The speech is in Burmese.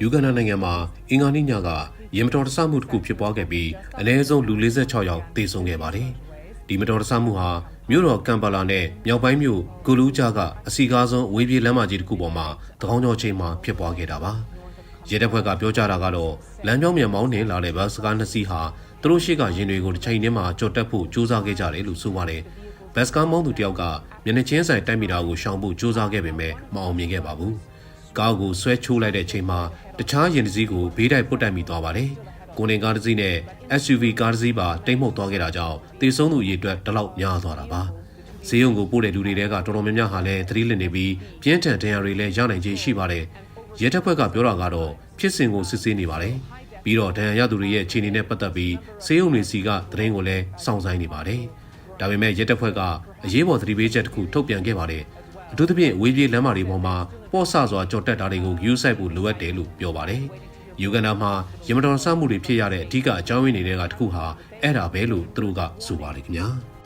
ယူဂန္ဓာနိုင်ငံမှာအင်္ဂါနေ့ညကရင်မတော်တဆမှုတစ်ခုဖြစ်ပွားခဲ့ပြီးအနည်းဆုံးလူ46ယောက်သေဆုံးခဲ့ပါတယ်။ဒီမတော်တဆမှုဟာမြို့တော်ကမ်ပါလာနဲ့မြောက်ပိုင်းမြို့ဂူလူးကြားကအစီကားဆုံးအဝေးပြေးလမ်းမကြီးတစ်ခုပေါ်မှာသကောင်းကျော်ချိန်မှာဖြစ်ပွားခဲ့တာပါ။ရဲတပ်ဖွဲ့ကပြောကြားတာကတော့လမ်းကြောင်းမြန်မောင်းနေလာတဲ့ဘတ်စကားနှစ်စီးဟာသူတို့ရှိကရင်တွေကိုတစ်ချိန်တည်းမှာကြော်တက်ဖို့ကြိုးစားခဲ့ကြတယ်လို့ဆိုပါတယ်။ ဘတ်စကားမောင်းသူတယောက်ကမျက်နှာချင်းဆိုင်တိုက်မိတာကိုရှောင်ဖို့ကြိုးစားခဲ့ပေမဲ့မအောင်မြင်ခဲ့ပါဘူး။ကားကိုဆွဲချိုးလိုက်တဲ့အချိန်မှာတခြားရင်တစ်စီးကိုဘေးတိုက်ပုတ်တက်မိသွားပါတယ်။ကိုနေကားတစ်စီးနဲ့ SUV ကားတစ်စီးပါတိမ်မှုတ်သွားခဲ့တာကြောင့်တေဆုံးသူအရေအတွက်တလောက်များသွားတာပါ။ဈေးရုံကိုပို့တဲ့လူတွေကတော်တော်များများဟာလည်းသတိလစ်နေပြီးပြင်းထန်ဒဏ်ရာတွေလည်းရနိုင်ခြေရှိပါတယ်။ရဲတပ်ဖွဲ့ကပြောတာကတော့ဖြစ်စဉ်ကိုစစ်ဆေးနေပါတယ်။ပြီးတော့ဒဏ်ရာရသူတွေရဲ့အခြေအနေနဲ့ပတ်သက်ပြီးဈေးရုံတွေစီကသတင်းကိုလည်းစောင့်ဆိုင်နေပါတယ်။ ဒါပေမဲ့ရဲတပ်ဖွဲ့ကအရေးပေါ်သတိပေးချက်တစ်ခုထုတ်ပြန်ခဲ့ပါတယ်။အထူးသဖြင့်ဝေးပြေးလမ်းမတွေပေါ်မှာပေါ့ဆစွာကြော်တက်တာတွေကိုဂရုစိုက်ဖို့လိုအပ်တယ်လို့ပြောပါတယ်။ယူဂန်ဒါမှာရမတော်ဆမှုတွေဖြစ်ရတဲ့အဓိကအကြောင်းရင်းတွေကတစ်ခုဟာအဲ့ဒါပဲလို့သူတို့ကဆိုပါတယ်ခင်ဗျာ။